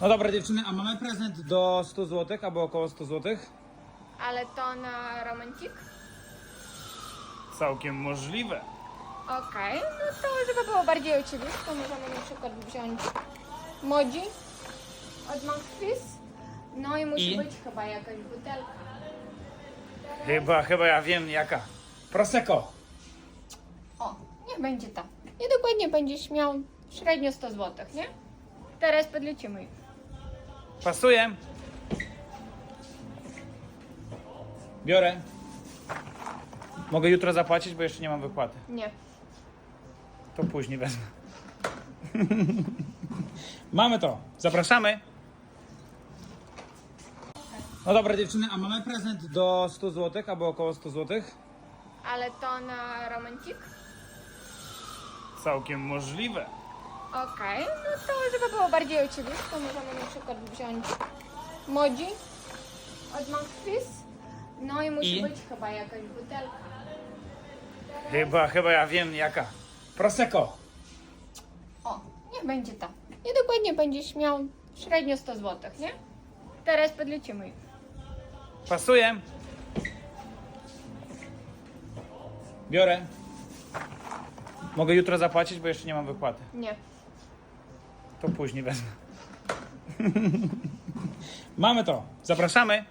No dobra dziewczyny, a mamy prezent do 100 zł albo około 100 zł? Ale to na romancik? Całkiem możliwe. Okej, no to żeby było bardziej oczywiste, możemy na przykład wziąć Modzi od Monkfish. No i musi I? być chyba jakaś butelka. Chyba, chyba ja wiem jaka. Prosecco. O, niech będzie ta. I dokładnie będziesz miał średnio 100 zł, nie? Teraz podlecimy. Pasuje. Biorę. Mogę jutro zapłacić, bo jeszcze nie mam wypłaty. Nie. To później wezmę. mamy to. Zapraszamy. No dobra dziewczyny, a mamy prezent do 100 zł albo około 100 zł? Ale to na romancik? Całkiem możliwe. Okej, no to żeby było bardziej oczywiste, możemy na przykład wziąć Modzi od Monkfish. No i musi I? być chyba jakaś butelka. Chyba, chyba ja wiem jaka. Prosecco. O, niech będzie ta. I dokładnie będziesz miał średnio 100 zł, nie? Teraz podlecimy. Pasuje. Biorę. Mogę jutro zapłacić, bo jeszcze nie mam wypłaty. Nie. To później wezmę. mamy to. Zapraszamy.